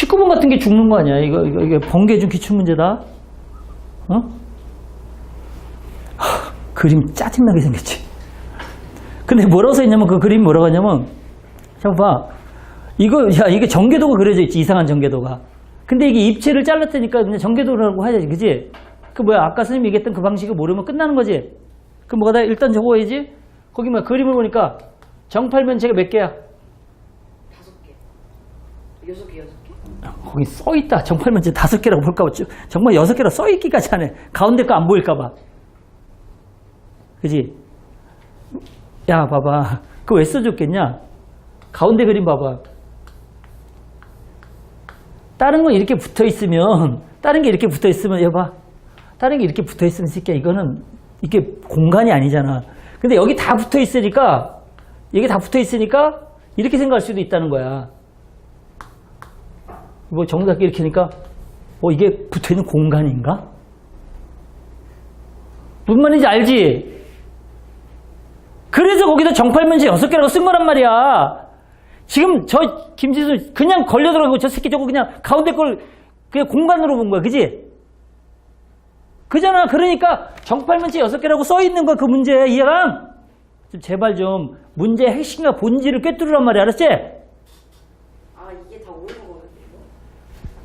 19번 같은 게 죽는 거 아니야? 이거, 이거, 이게 번개 중 기출 문제다. 어? 하, 그림 짜증나게 생겼지. 근데 뭐라고 써있냐면 그 그림 뭐라고 하냐면, 자, 봐. 이거, 야, 이게 전개도가 그려져 있지. 이상한 전개도가. 근데 이게 입체를 잘랐다니까 그냥 전개도라고 해야지. 그지? 그 뭐야. 아까 선생님이 얘기했던 그 방식을 모르면 끝나는 거지. 그럼 뭐가 다 일단 적어야지. 거기 뭐 그림을 보니까 정팔면체가 몇 개야? 다섯 개. 여섯 개, 여섯 개. 거기 써 있다. 정팔면체 다섯 개라고 볼까 봐. 정말 여섯 개라고 써 있기까지 하네. 가운데 거 안 보일까 봐. 그지? 야, 봐봐. 그거 왜 써줬겠냐? 가운데 그림 봐봐. 다른 건 이렇게 붙어 있으면, 다른 게 이렇게 붙어 있으면, 여봐. 다른 게 이렇게 붙어 있으면, 새끼야, 이거는, 이게 공간이 아니잖아. 근데 여기 다 붙어 있으니까, 여기 다 붙어 있으니까, 이렇게 생각할 수도 있다는 거야. 뭐 정답게 이렇게 하니까 어 이게 붙어있는 공간인가? 무슨 말인지 알지? 그래서 거기다 정팔면체 여섯 개라고 쓴 거란 말이야. 지금 저 김지수 그냥 걸려 들어가고 저 새끼 저거 그냥 가운데 걸 그냥 공간으로 본 거야. 그지? 그잖아. 그러니까 정팔면체 여섯 개라고 써 있는 거야. 그 문제 이해가? 좀 제발 좀 문제의 핵심과 본질을 꿰뚫으란 말이야. 알았지? 아, 이게 다 옳은 거였네요.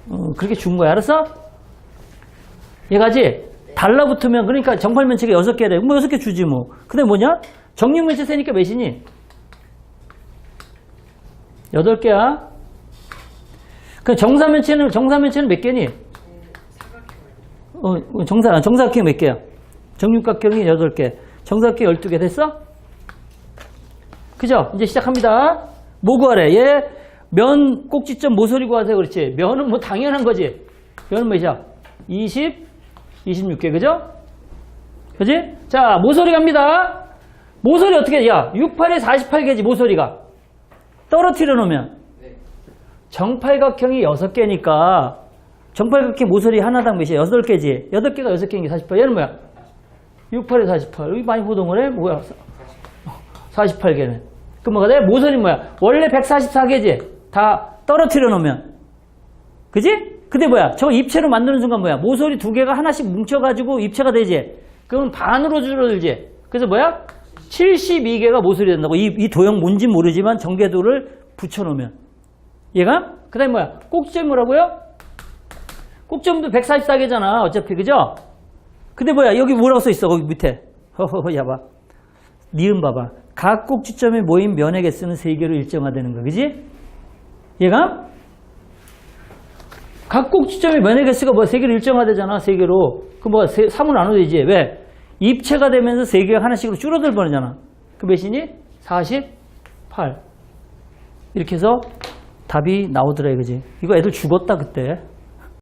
어, 그렇게 준 거야. 알았어? 얘가지? 달라붙으면, 그러니까 정팔면체가 여섯 개래. 뭐 여섯 개 주지 뭐. 근데 뭐냐? 정육면체 세니까 몇이니? 여덟 개야. 그 정사면체는, 정사면체는 몇 개니? 어, 정사, 정사각형 몇 개야? 정육각형이 여덟 개. 정사각형 열두 개 됐어? 그죠? 이제 시작합니다. 뭐 구하래? 얘, 면 꼭지점 모서리 구하세요. 그렇지. 면은 뭐 당연한 거지. 면은 몇이야? 20, 26개. 그죠? 그지? 자, 모서리 갑니다. 모서리 어떻게, 해? 야, 68에 48개지, 모서리가. 떨어뜨려 놓으면. 네. 정팔각형이 6개니까, 정팔각형 모서리 하나당 몇이야? 8개지. 8개가 6개인 게 48. 얘는 뭐야? 68에 48. 여기 많이 보동을 해? 뭐야? 48개는. 그럼 뭐가 돼? 모서리 뭐야? 원래 144개지? 다 떨어뜨려 놓으면. 그지? 근데 뭐야? 저거 입체로 만드는 순간 뭐야? 모서리 두 개가 하나씩 뭉쳐가지고 입체가 되지? 그러면 반으로 줄어들지? 그래서 뭐야? 72개가 모서리 된다고. 이, 이 도형 뭔지 모르지만 전개도를 붙여놓으면. 얘가? 그 다음에 뭐야? 꼭지점 뭐라고요? 꼭지점도 144개잖아. 어차피, 그죠? 근데 뭐야? 여기 뭐라고 써 있어? 거기 밑에. 허허허, 야봐. 니은 봐봐. 각 꼭지점에 모인 면의 개수는 세개로 일정화되는 거, 그지? 얘가? 각 꼭지점에 면의 개수가 뭐 세 개로 일정화되잖아, 세 개로 그 뭐가 세, 3으로 나눠지지. 왜? 입체가 되면서 세 개가 하나씩으로 줄어들 뻔하잖아. 그 몇이니? 48. 이렇게 해서 답이 나오더라, 이거지. 이거 애들 죽었다, 그때.